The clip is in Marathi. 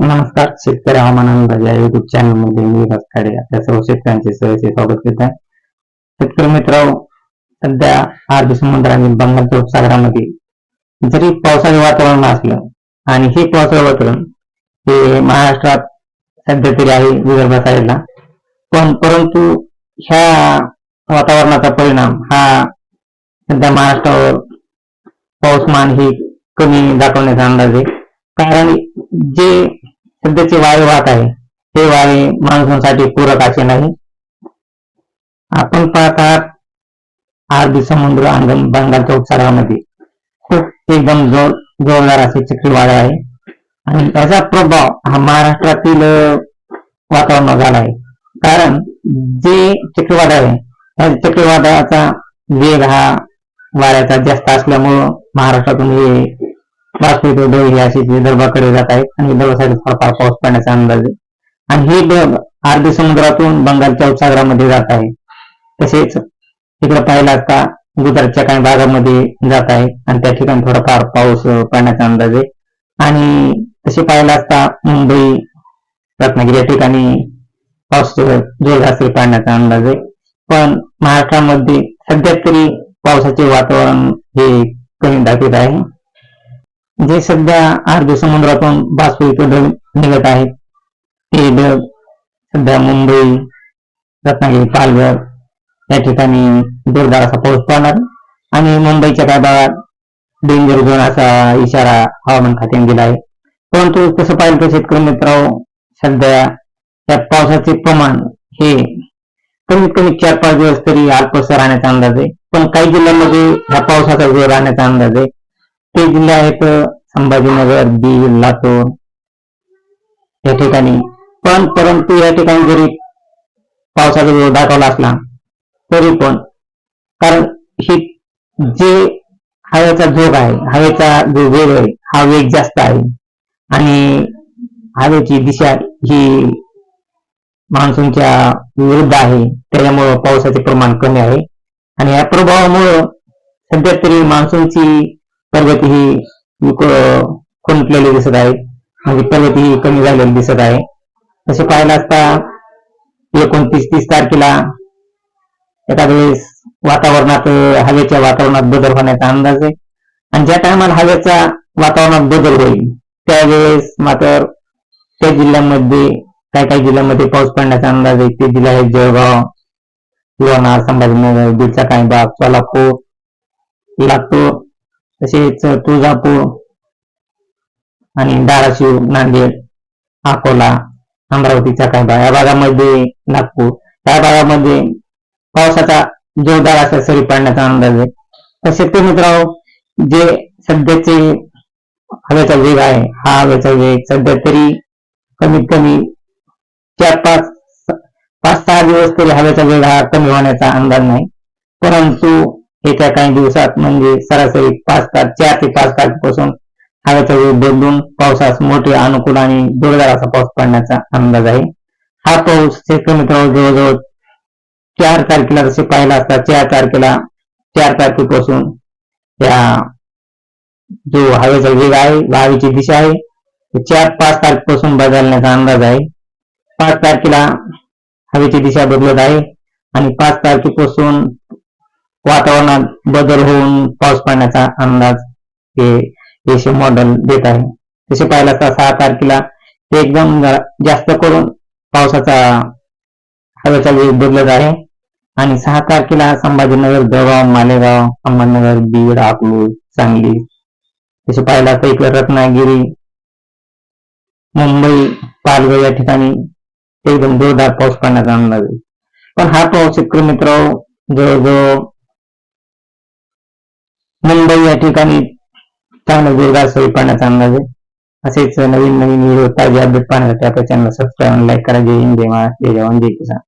नमस्कार शेतकरी हवामान अंदाज या युट्यूब चॅनलमध्ये मी रसखाडे आपल्या सर्व शेतकऱ्यांचे सहर्ष स्वागत करत. आहे शेतकरी मित्र सध्या अरबी समुद्र आणि बंगालच्या उपसागरामध्ये जरी पावसाचे वातावरण असलं आणि हे पावसाळी वातावरण हे महाराष्ट्रात सध्या तरी आहे विदर्भ साईडला पण परंतु ह्या वातावरणाचा परिणाम हा सध्या महाराष्ट्रावर पाऊसमान ही कमी दाखवण्याचा अंदाज आहे. कारण जे सध्याचे वायू वाहत आहे. ते वायू मान्सूनसाठी पूरक असे नाही. आपण पाहत आहात अरबी समुद्र अंगम बंगालच्या उपसागरामध्ये खूप एकदम जोर जोरदार असे चक्रीवादळ आहे. आणि त्याचा प्रभाव हा महाराष्ट्रातील वातावरणावर झाला आहे. कारण जे चक्रीवादळ आहे त्या चक्रीवादळाचा वेग हा वाऱ्याचा जास्त असल्यामुळं महाराष्ट्रातून हे वास्तविक ढग हे अशी विदर्भाकडे जात आहेत. आणि विदर्भासाठी थोडाफार पाऊस पडण्याचा अंदाज आहे. आणि हे ढग अरबी समुद्रातून बंगालच्या उपसागरामध्ये जात आहे. तसेच इकडे पाहिलं असता गुजरातच्या काही भागामध्ये जात आहे. आणि त्या ठिकाणी थोडाफार पाऊस पडण्याचा अंदाज आहे. आणि तसे पाहिलं असता मुंबई रत्नागिरी या ठिकाणी पाऊस जोरदार असेल पडण्याचा अंदाज आहे. पण महाराष्ट्रामध्ये सध्या तरी पावसाचे वातावरण हे कमी दाखवत आहे. जे सध्या अरबी समुद्रातून बाष्पयुक्त ढग निघत आहेत ते ढग सध्या मुंबई रत्नागिरी पालघर या ठिकाणी जोरदार असा पाऊस पडणार. आणि मुंबईच्या काही भागात डेंजर झोन असा इशारा हवामान खात्याने दिला आहे. परंतु तसं पाहिलं तर शेतकरी मित्रांनो सध्या त्या पावसाचे प्रमाण हे कमीत कमी चार पाच दिवस तरी अल्पसर राहण्याचा अंदाज आहे. पण काही जिल्ह्यांमध्ये ह्या पावसाचा जोर राहण्याचा अंदाज आहे. ते जिल्हे आहेत संभाजीनगर बीड लातूर. या ठिकाणी. पण परंतु या ठिकाणी जरी पावसाचा जोर दाखवला असला तरी पण. कारण ही जे हवेचा जोग आहे हवेचा जो वेग आहे हा वेग जास्त आहे. आणि हवेची दिशा ही मान्सूनच्या विरुद्ध आहे त्याच्यामुळं पावसाचे प्रमाण कमी आहे. आणि या प्रभावामुळं सध्या तरी मान्सूनची पर्वती ही खुंटलेली दिसत आहे. म्हणजे पर्वती ही कमी झालेली दिसत आहे. तसे पाहिलं असता एकोणतीस तीस तारखेला एखाद्या वेळेस वातावरणात हवेच्या वातावरणात बदल होण्याचा अंदाज आहे. आणि ज्या टायमाला हवेचा वातावरणात बदल होईल त्यावेळेस मात्र त्या जिल्ह्यामध्ये काही काही जिल्ह्यामध्ये पाऊस पडण्याचा अंदाज आहे. ते जिल्हा आहेत जळगाव लोणार संभाजीनगर बीडचा काही भाग सोलापूर लातूर तसेच तुळजापूर आणि धाराशिव नांदेड अकोला अमरावतीचा कायदा या भागामध्ये नागपूर. या भागामध्ये पावसाचा जोरदार असा सरी पडण्याचा अंदाज आहे. तसेच ते मित्रांनो जे सध्याचे हवेचा वेग आहे हा हवेचा वेग सध्या तरी कमीत कमी चार पाच पाच सहा दिवस तरी हवेचा वेग हा कमी होण्याचा अंदाज नाही. परंतु येत्या काही दिवसात म्हणजे सरासरी पाच तास चार ते पाच तारखेपासून हवेचा वेग बदलून पावसास मोठे अनुकूल आणि जोरदार असा पाऊस पडण्याचा अंदाज आहे. हा पाऊस शेतकरी जवळजवळ चार तारखेला जसे पाहिला असता चार तारखेला चार तारखेपासून त्या जो हवेचा वेग आहे हवेची दिशा आहे चार पाच तारखेपासून बदलण्याचा अंदाज आहे. पाच तारखेला हवेची दिशा बदलत आहे आणि पाच तारखेपासून वातावरणात बदल होऊन पाऊस पडण्याचा अंदाज हे देशी मॉडेल देत आहे. तसे पाहिलं तर सहा तारखेला एकदम जास्त करून पावसाचा हवेचा वेग बदलत आहे. आणि सहा तारखेला संभाजीनगर जळगाव मालेगाव अहमदनगर बीड अकलूज सांगली. तसे पाहिलं तर इकडे रत्नागिरी मुंबई पालघर या ठिकाणी एकदम जोरदार पाऊस पडण्याचा अंदाज आहे. पण हा पाऊस शेतकरी मित्र जवळजवळ मुंबई या ठिकाणी चांगला जोरदार सरी पाण्याचा अंदाज आहे. असेच नवीन नवीन व्हिडिओ ताजे अपडेट पाहण्यासाठी आपल्या चॅनल सबस्क्राईब लाईक करा. जय हिंद जय महाराष्ट्र जय जवान जय किसान.